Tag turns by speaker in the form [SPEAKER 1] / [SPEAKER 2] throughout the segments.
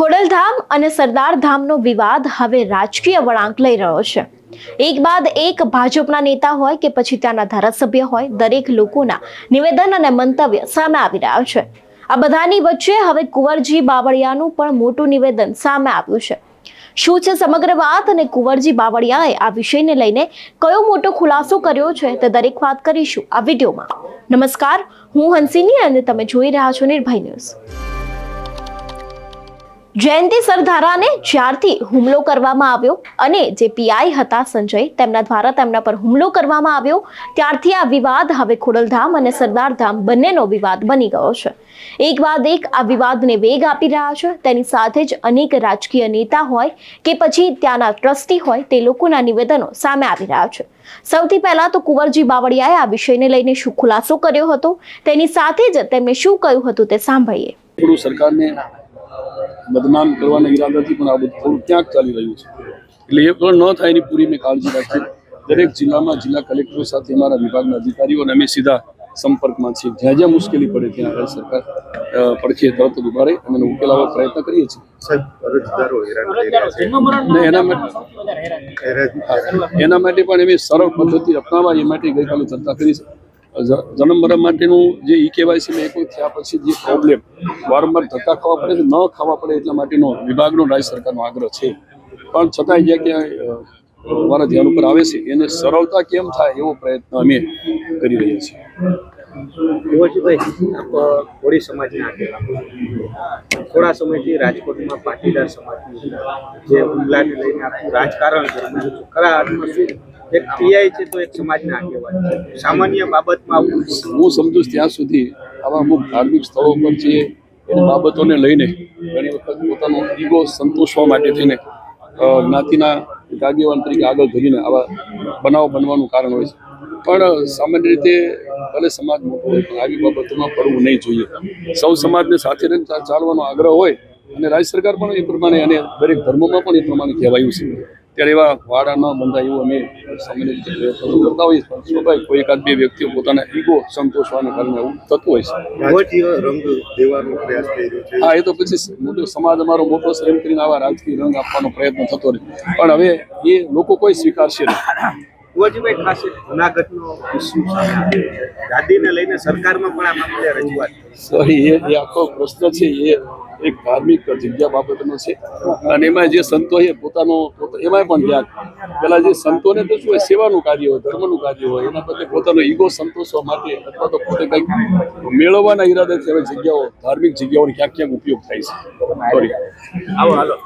[SPEAKER 1] ખોડલધામ અને સરદાર ધામનો વિવાદ હવે રાજકીય વળાંક લઈ રહ્યો છે. એક બાદ એક ભાજપના નેતા હોય કે પછી ત્યાંના ધારાસભ્ય હોય, દરેક લોકોના નિવેદન અને મંતવ્ય સામે આવી રહ્યા છે. આ બધાની વચ્ચે હવે કુંવરજી બાવળિયાનું પણ મોટું નિવેદન સામે આવ્યું છે. શું છે સમગ્ર વાત? અને કુંવરજી બાવળિયાએ આ વિષયને લઈને કયો મોટો ખુલાસો કર્યો છે તે દરેક વાત કરીશું આ વિડીયોમાં. નમસ્કાર, હું હંસિની અને તમે જોઈ રહ્યા છો નિર્ભય ન્યૂઝ. જયંતિ સરધારાને જ્યારથી હુમલો કરવામાં આવ્યો અને જે પીઆઈ હતા સંજય, તેમના દ્વારા તેમના પર હુમલો કરવામાં આવ્યો, ત્યારથી આ વિવાદ હવે ખોડલધામ અને સરદારધામ બંનેનો વિવાદ બની ગયો છે. એક બાદ એક, આ વિવાદને વેગ આપી રહ્યા છે. તેની સાથે જ અનેક રાજકીય નેતા હોય કે પછી ત્યાંના ટ્રસ્ટી હોય તે લોકોના નિવેદનો સામે આવી રહ્યા છે. સૌથી પહેલા તો કુંવરજી બાવળિયાએ આ વિષયને લઈને શું ખુલાસો કર્યો હતો? તેની સાથે જ તેમણે શું કહ્યું હતું તે સાંભળીએ.
[SPEAKER 2] સરકારને બદનામ કરવાના ઈરાદાથી પણ આ બધું થોડું ક્યાંક ચાલી રહ્યું છે. એટલે એ પણ ન થાય એની પૂરી મેં કાળજી રાખી. દરેક જિલ્લામાં જિલ્લા કલેક્ટરો સાથે અમારા વિભાગના અધિકારીઓ અને અમે સીધા સંપર્કમાં છીએ. જ્યાં જ્યાં મુશ્કેલી પડે ત્યાં આગળ સરકાર પડખે તરત જ ઊભા રહી અને ઉકેલાવવા પ્રયત્ન કરીએ છીએ. એના માટે એના માટે પણ અમે સરળ પદ્ધતિ અપનાવવા એ માટે ગઈકાલે ચર્ચા કરી છે. જન્મ મરણ માટેનું જે ઈ કેવાયસી ને એક થયા પછી જે પ્રોબ્લેમ વારંવાર ધક્કા ખાવા પડે ન ખાવા પડે એટલા માટેનો વિભાગનો રાજ્ય સરકારનો આગ્રહ છે. પણ છતાંય જ્યાં ક્યાંય મારા ધ્યાન ઉપર આવે છે, એને સરળતા કેમ થાય એવો પ્રયત્ન અમે કરી રહ્યા છીએ.
[SPEAKER 3] કુંવરજીભાઈ, આપ કોળી સમાજના થોડા સમયથી રાજકોટમાં પાટીદાર સમાજ જે હુમલાને લઈને આખું રાજકારણ છે. ખરા અર્થમાં શું? એક પીઆઈ છે તો એક સમાજના આગેવાન સામાન્ય બાબતમાં
[SPEAKER 2] હું સમજુ ત્યાં સુધી આવા અમુક ધાર્મિક સ્થળો પર જે બાબતોને લઈને ઘણી વખત પોતાનો ઈગો સંતોષવા માટે થઈને જ્ઞાતિના આગેવાન તરીકે આગળ ધરીને આવા બનાવ બનવાનું કારણ હોય છે. પણ, સામાન્ય રીતે ભલે સમાજ મોટો હોય, પણ આવી બાબતોમાં પડવું નહીં જોઈએ. સૌ સમાજને સાથે રહીને ચાલવાનો આગ્રહ હોય અને રાજ્ય સરકાર પણ એ પ્રમાણે અને દરેક ધર્મોમાં પણ એ પ્રમાણે કહેવાયું છે. ત્યારે એવા વાડા ન બંધાય એવું અમે સામાન્ય રીતે પ્રયત્નો કરતા હોઈએ. પણ સ્વાભાવિક કોઈ એકાદ બે વ્યક્તિઓ પોતાના ઈગો સંતોષવાને કારણે એવું થતું હોય છે. હા એ તો પછી મોટો સમાજ અમારો મોટો છે કરીને આવા રાજકીય રંગ આપવાનો પ્રયત્ન થતો રહે. પણ હવે એ લોકો કોઈ સ્વીકારશે નહીં.
[SPEAKER 3] ખાસ જુનાગઢનો ઇસ્યુ ગાદીને લઈને સરકારમાં પણ આ મામલે રજૂઆત
[SPEAKER 2] સોરી એ આખો પ્રશ્ન છે એ એક ધાર્મિક જગ્યા બાબતનો છે. અને એમાં જે સંતો છે પોતાનો પોતા- એમાં પણ ક્યાંક પેલા જે સંતોને તો શું હોય સેવાનું કાર્ય હોય ધર્મનું કાર્ય હોય એના બદલે પોતાનો ઈગો સંતોષવા માટે અથવા તો પોતે કંઈક મેળવવાના ઈરાદેથી હવે જગ્યાઓ ધાર્મિક જગ્યાઓનો ક્યાંક ક્યાંક ઉપયોગ થાય છે. સોરી
[SPEAKER 3] આવો હાલો.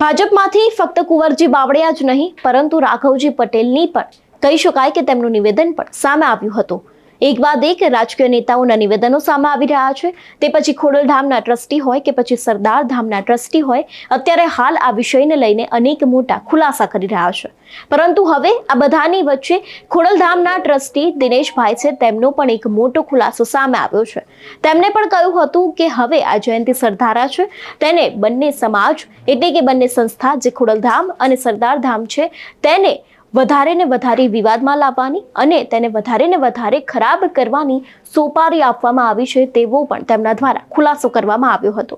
[SPEAKER 1] ભાજપમાંથી ફક્ત કુંવરજી બાવળિયા જ નહીં પરંતુ રાઘવજી પટેલની પણ. કહી શકાય કે તેમનું નિવેદન પણ સામે આવ્યું હતું. એક બાદ એક રાજકીય નેતાઓના નિવેદનો સામે આવી રહ્યા છે. તે પછી ખોડલધામના ટ્રસ્ટી હોય કે પછી સરદાર ધામના ટ્રસ્ટી હોય, અત્યારે હાલ આ વિષયને લઈને અનેક મોટા ખુલાસા કરી રહ્યા છે. પરંતુ હવે આ બધાની વચ્ચે ખોડલધામના ટ્રસ્ટી દિનેશભાઈ છે, તેમનો પણ એક મોટો ખુલાસો સામે આવ્યો છે. તેમણે પણ કહ્યું હતું કે હવે આ જયંતિ સરદારા છે. તેને બંને સમાજ એટલે કે બંને સંસ્થા જે ખોડલધામ અને સરદાર ધામ છે, તેને વધારે ને વધારે વિવાદમાં લાવવાની અને તેને વધારે ને વધારે ખરાબ કરવાની સોપારી આપવામાં આવી છે તેવો પણ તેમના દ્વારા ખુલાસો કરવામાં આવ્યો હતો.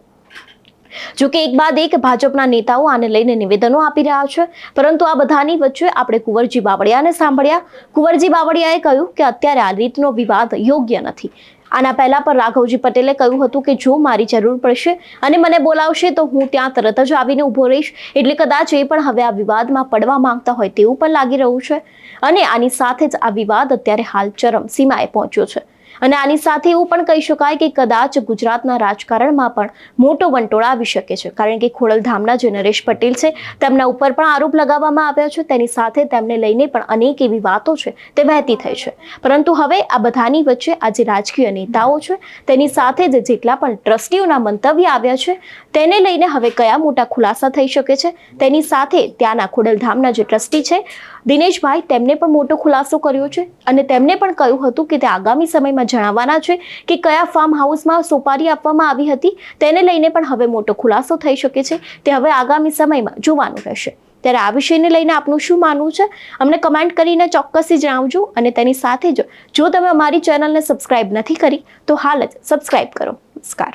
[SPEAKER 1] જોકે એક બાદ એક ભાજપના નેતાઓ આને લઈને નિવેદનો આપી રહ્યા છે. પરંતુ આ બધાની વચ્ચે આપણે કુંવરજી બાવળિયાને સાંભળ્યા. કુંવરજી બાવળિયાએ કહ્યું કે અત્યારે આ રીતનો વિવાદ યોગ્ય નથી. આના પહેલા પણ રાઘવજી પટેલે કહ્યું હતું કે જો મારી જરૂર પડશે અને મને બોલાવશે તો હું ત્યાં તરત જ આવીને ઊભો રહીશ. એટલે કદાચ એ પણ હવે આ વિવાદમાં પડવા માંગતા હોય તેવું પણ લાગી રહ્યું છે. અને આની સાથે જ આ વિવાદ અત્યારે હાલ ચરમ સીમાએ પહોંચ્યો છે. અને આની સાથે એવું પણ કહી શકાય કે કદાચ ગુજરાતના રાજકારણમાં પણ મોટો વંટોળ આવી શકે છે. કારણ કે ખોડલધામના જે નરેશ પટેલ છે, તેમના ઉપર પણ આરોપ લગાવવામાં આવ્યા છે. તેની સાથે તેમને લઈને પણ અનેક એવી વાતો છે, તે વહેતી થઈ છે. પરંતુ હવે આ બધાની વચ્ચે આ જે રાજકીય નેતાઓ છે, તેની સાથે જ જેટલા પણ ટ્રસ્ટીઓના મંતવ્ય આવ્યા છે, તેને લઈને હવે કયા મોટા ખુલાસા થઈ શકે છે? તેની સાથે ત્યાંના ખોડલધામના જે ટ્રસ્ટી છે, દિનેશભાઈ, તેમને પણ મોટો ખુલાસો કર્યો છે. અને તેમને પણ કહ્યું હતું કે તે આગામી સમયમાં જણાવવાના છે કે કયા ફાર્મ હાઉસમાં સોપારી આપવામાં આવી હતી તેને લઈને પણ હવે મોટો ખુલાસો થઈ શકે છે. તે હવે આગામી સમયમાં જોવાનું રહેશે. ત્યારે આ વિષયને લઈને આપનું શું માનવું છે? અમને કમેન્ટ કરીને ચોક્કસથી જણાવજો અને તેની સાથે જ જો તમે અમારી ચેનલને સબસ્ક્રાઇબ નથી કરી, તો હાલ જ સબસ્ક્રાઇબ કરો. નમસ્કાર.